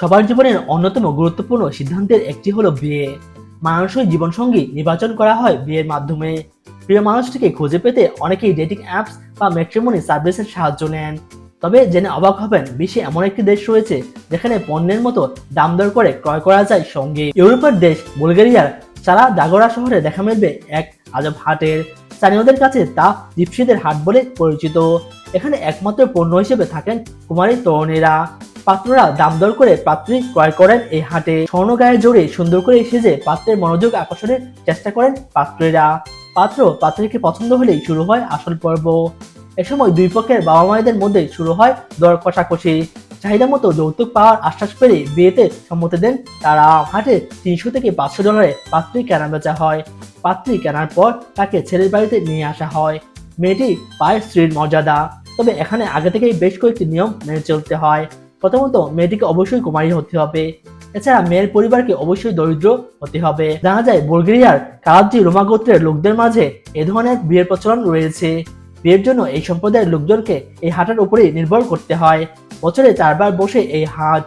সবার জীবনের অন্যতম গুরুত্বপূর্ণ সিদ্ধান্তের একটি হলো বিয়ে। মানুষই জীবনসঙ্গী নির্বাচন করা হয় বিয়ের মাধ্যমে। প্রিয় মানুষটিকে খুঁজে পেতে অনেকেই ডেটিং অ্যাপস বা ম্যাট্রিমনি সার্ভিসের সাহায্য নেন। তবে জেনে অবাক হবেন, বিশ্বে এমন একটি দেশ রয়েছে যেখানে পণ্যের মতো দাম দর করে ক্রয় করা যায় সঙ্গে। ইউরোপের দেশ বুলগেরিয়ার সারা দাগরা শহরে দেখা মিলবে এক আজব হাটের। স্থানীয়দের কাছে তা জিপসিদের হাট বলে পরিচিত। এখানে একমাত্র পণ্য হিসেবে থাকেন কুমারী তরুণীরা। পাত্ররা দাম দর করে পাত্রী ক্রয় করেন এই হাটে। স্বর্ণ গায়ে জোরে সুন্দর করে সেজে পাত্রের মনোযোগ আকর্ষণের চেষ্টা করেন পাত্রীরা। পাত্র পাত্রীকে পছন্দ হলেই শুরু হয় আসল পর্ব। এ সময় দুই পক্ষের বাবা মায়েদের মধ্যে শুরু হয় দর কষাকষি। চাহিদা মতো যৌতুক পাওয়ার আশ্বাস পেরে বিয়েতে সম্মতি দেন তারা। হাটে তিনশো থেকে পাঁচশো ডলারে পাত্রী কেনা বেচা হয়। পাত্রী কেনার পর তাকে ছেলের বাড়িতে নিয়ে আসা হয়। মেয়েটি পায় স্ত্রীর মর্যাদা। তবে এখানে আগে থেকেই বেশ কয়েকটি নিয়ম মেনে চলতে হয়। প্রথমত মেয়েটিকে অবশ্যই কুমারী হতে হবে। এছাড়া মেয়ের পরিবারকে অবশ্যই দরিদ্র হতে হবে। জানা যায় বুলগেরিয়ার কালাবজি রোমা গোত্রের লোকদের মাঝে এ ধরনের বিয়ের প্রচলন রয়েছে। বিয়ের জন্য এই সম্প্রদায়ের লোকজনকে এই হাটের উপরেই নির্ভর করতে হয়। বছরে চারবার বসে এই হাট